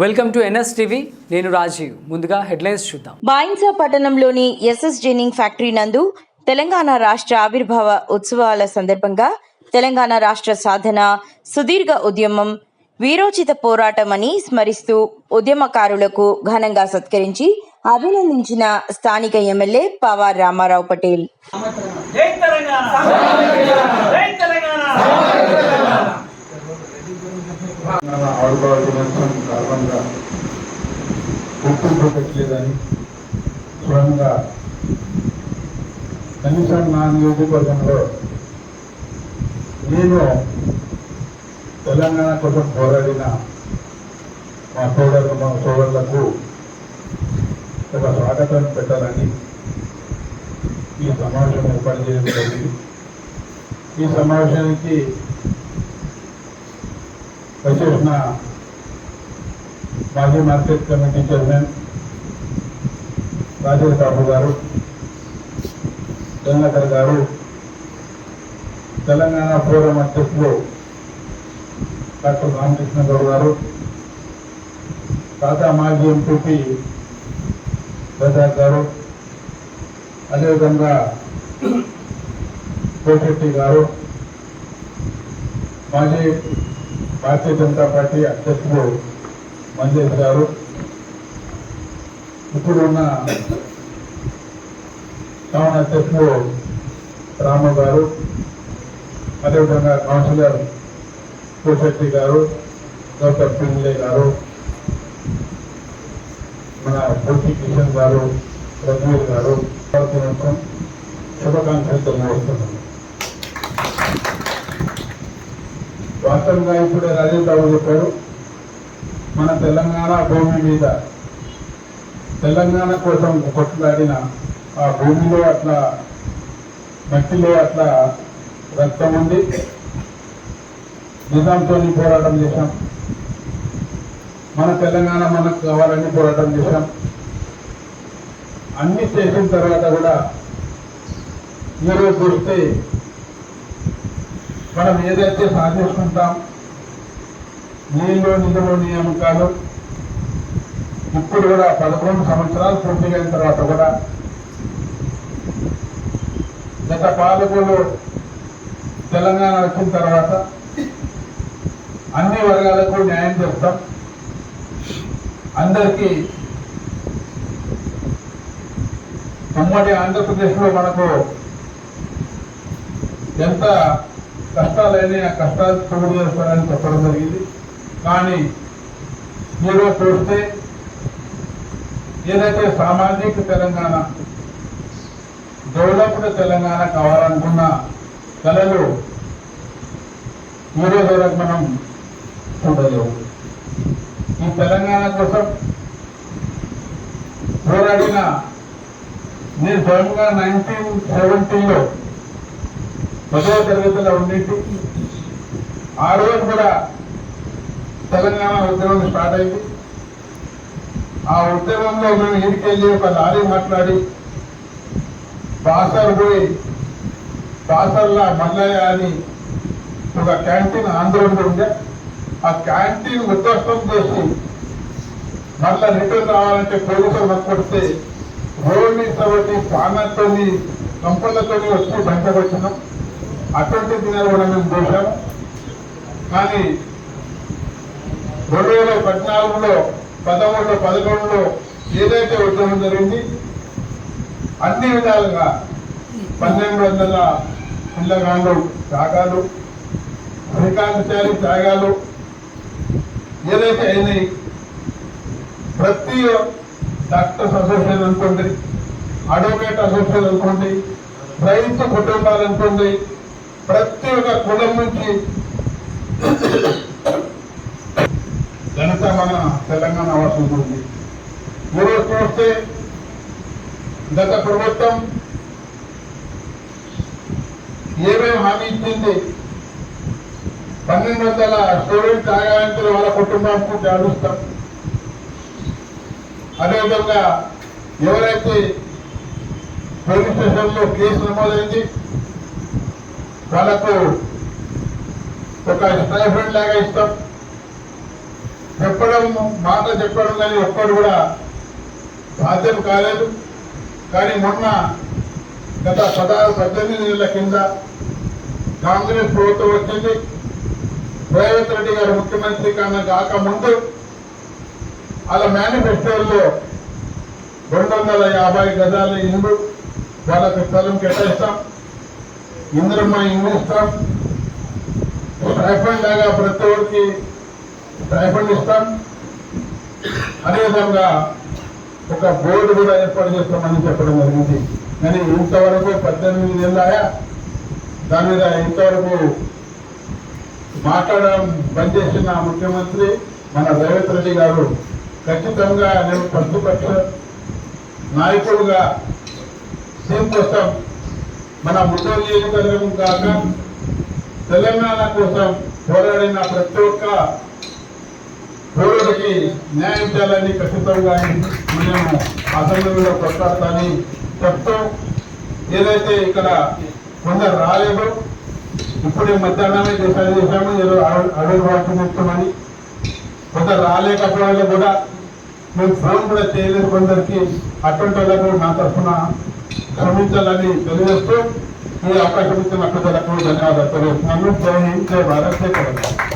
Welcome to NS TV. నేను రాజీవ్. ముందుగా headlines చూద్దాం. బాయిన్సా పట్టణంలోని ఎస్ఎస్ జెనింగ్ ఫ్యాక్టరీ నందు తెలంగాణ రాష్ట్ర ఆవిర్భావ ఉత్సవాల సందర్భంగా తెలంగాణ రాష్ట్ర సాధన సుదీర్ఘ ఉద్యమం వీరోచిత పోరాటం అని స్మరిస్తూ ఉద్యమకారులకు ఘనంగా సత్కరించి అభినందించిన స్థానిక ఎమ్మెల్యే పవార్ రామారావు పటేల్. జై తెలంగాణ జై దినోత్సవం కారణంగా గుర్తింపు పెట్టలేదని స్వయంగా కనీసం నా నియోజకవర్గంలో నేను తెలంగాణ కోసం పోరాడిన మా సోదరులు మా సోదరులకు ఒక స్వాగతం పెట్టాలని ఈ సమావేశం ఏర్పాటు చేయడం జరిగింది. ఈ సమావేశానికి వచ్చేసిన మాజీ market committee chairman Rajesh Babu గారు గంగాధర్ గారు తెలంగాణ ఫోరం అధ్యక్షులు డాక్టర్ రామకృష్ణ గౌడ్ గారు తాతా మాజీ ఎంపీ ప్రసాద్ గారు అదేవిధంగా కోటెట్టి గారు మాజీ భారతీయ జనతా పార్టీ అధ్యక్షుడు మంజేష్ గారు. ఇప్పుడు ఉన్న టౌన్ అధ్యక్షుడు రాము గారు అదేవిధంగా కౌన్సిలర్ కోశెట్టి గారు డాక్టర్ పిల్లే గారు మన బుద్ధి కిషన్ గారు రఘువీర్ గారు శుభాకాంక్షలు తెలియజేస్తున్నాను. వాస్తవంగా ఇప్పుడే రాజీవ్ బాబు చెప్పాడు మన తెలంగాణ భూమి మీద తెలంగాణ కోసం కొట్లాడిన ఆ భూమిలో అట్లా మట్టిలో అట్లా రక్తం ఉంది నిజాంతో పోరాటం చేశాం. మన తెలంగాణ మనకు కావాలని పోరాటం చేశాం. అన్ని చేసిన తర్వాత కూడా ఈరోజు చూస్తే మనం ఏదైతే సాధిస్తుంటాం నీళ్ళు నిధులు నియామకాలు ఇప్పుడు కూడా పదకొండు సంవత్సరాలు పూర్తిగైన తర్వాత కూడా గత పాలకులు తెలంగాణ వచ్చిన తర్వాత అన్ని వర్గాలకు న్యాయం చేస్తాం. అందరికీ ఉమ్మడి ఆంధ్రప్రదేశ్లో మనకు ఎంత కష్టాలైనా ఆ కష్టాలు చోటు చేస్తారని చెప్పడం జరిగింది. కానీ మీరు చూస్తే ఏదైతే సామాజిక తెలంగాణ డెవలప్డ్ తెలంగాణ కావాలనుకున్న కళలు మీరే వరకు మనం చూడలేవు ఈ తెలంగాణ కోసం పోరాడిన నేను స్వయంగా నైన్టీన్ సెవెంటీలో పదవ తరగతిలో ఉండేది ఆ రోజు కూడా తెలంగాణ ఉద్యమం స్టార్ట్ అయింది. ఆ ఉద్యమంలో మేము ఇంటికెళ్ళి ఒక లారీ మాట్లాడి బాసర్ పోయి బాసర్లా మల్లయ్య అని ఒక క్యాంటీన్ ఆందోళన ఉండే. ఆ క్యాంటీన్ ఉద్యోగం చేసి మళ్ళా రిటర్న్ రావాలంటే పోలీసులు నాకు కొడితే రోడ్ మీద కాబట్టి పానతో కంపలతో వచ్చి బయటకు వచ్చినాం. అటువంటి దినాలు కూడా మేము చూసాం కానీ రెండు వేల పద్నాలుగులో పదమూడులో పదకొండులో ఏదైతే ఉద్యమం జరిగింది అన్ని విధాలుగా పన్నెండు వందల పిల్లగాళ్ళు త్యాగాలు శ్రీకాంతచారి త్యాగాలు ఏదైతే అయినాయి ప్రతి డాక్టర్స్ అసోసియేషన్ అనుకోండి అడ్వకేట్ అసోసియేషన్ అనుకోండి రైతు కుటుంబాలు అనుకోండి ప్రతి ఒక్క కులం నుంచి ఘనత మన తెలంగాణ అవసరం ఉంది ఈరోజు చూస్తే గత ప్రభుత్వం ఏమేమి హామీ ఇచ్చింది? పన్నెండు వందల స్టూడెంట్ త్యాగాలంటే వాళ్ళ కుటుంబానికి జాడుస్తాం అదేవిధంగా ఎవరైతే పోలీస్ స్టేషన్లో కేసు నమోదైంది వాళ్ళకు ఒక స్టైఫండ్ లాగా ఇస్తాం. చెప్పడం మాట చెప్పడం కానీ ఒక్కడు కూడా సాధ్యం కాలేదు. కానీ మొన్న గత పదహారు పద్దెనిమిది నెలల కింద కాంగ్రెస్ ప్రభుత్వం వచ్చింది. రేవంత్ రెడ్డి గారు ముఖ్యమంత్రి కన్నా కాకముందు వాళ్ళ మేనిఫెస్టోల్లో రెండు వందల యాభై గజాల ఇల్లు వాళ్ళకు స్థలం కేటాయిస్తాం. ఇంద్రమ్మ ఇల్లు ఇస్తాం స్టైఫండ్ లాగా ప్రతి ఒక్కరికి స్టైఫండ్ ఇస్తాం. అదేవిధంగా ఒక బోర్డు కూడా ఏర్పాటు చేస్తామని చెప్పడం జరిగింది. కానీ ఇంతవరకు పద్దెనిమిది ఏళ్ళాయా దాని మీద ఇంతవరకు మాట్లాడడం బంద్ చేసిన ముఖ్యమంత్రి మన రేవంత్ రెడ్డి గారు ఖచ్చితంగా నేను ప్రతిపక్ష నాయకుడుగా సీఎం కోసం మన ముట్టోలు నియోజకవర్గం కాక తెలంగాణ కోసం పోరాడిన ప్రతి ఒక్క పౌరుడికి న్యాయం చేయాలని ఖచ్చితంగా మేము అసెంబ్లీలో కొట్లాడతాని చెప్తూ ఏదైతే ఇక్కడ కొందరు రాలేదు ఇప్పుడే మధ్యాహ్నమే డిసైడ్ చేశాము ఏదో అడుగు చెప్తామని కొందరు రాలేకపోవడం కూడా మేము ఫోన్ కూడా చేయలేదు కొందరికి. అటువంటి వాళ్ళకు నా తరఫున క్షమించాలని తెలియజేస్తూ ఈ అవకాశం ఇచ్చిన ప్రజలకు ధన్యవాదాలు తెలియజేస్తున్నాను జై హింద్ జై భారత్ జై తెలంగాణ